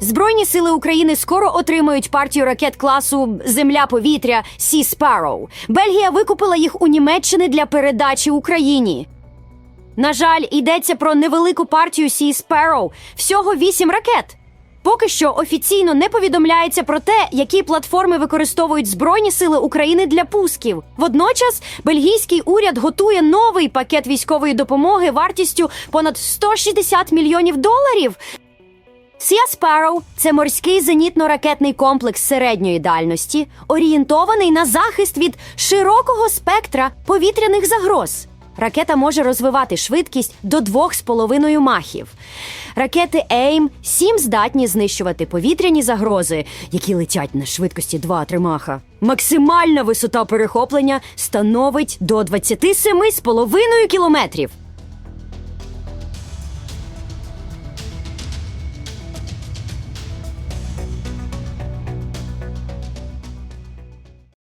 Збройні сили України скоро отримають партію ракет класу Земля-повітря Sea Sparrow. Бельгія викупила їх у Німеччини для передачі Україні. На жаль, йдеться про невелику партію Sea Sparrow. всього вісім ракет. Поки що офіційно не повідомляється про те, які платформи використовують Збройні сили України для пусків. Водночас бельгійський уряд готує новий пакет військової допомоги вартістю понад 160 мільйонів доларів. Sea Sparrow – це морський зенітно-ракетний комплекс середньої дальності, орієнтований на захист від широкого спектра повітряних загроз. Ракета може розвивати швидкість до 2,5 махів. Ракети AIM-7 здатні знищувати повітряні загрози, які летять на швидкості 2-3 маха. Максимальна висота перехоплення становить до 27,5 кілометрів.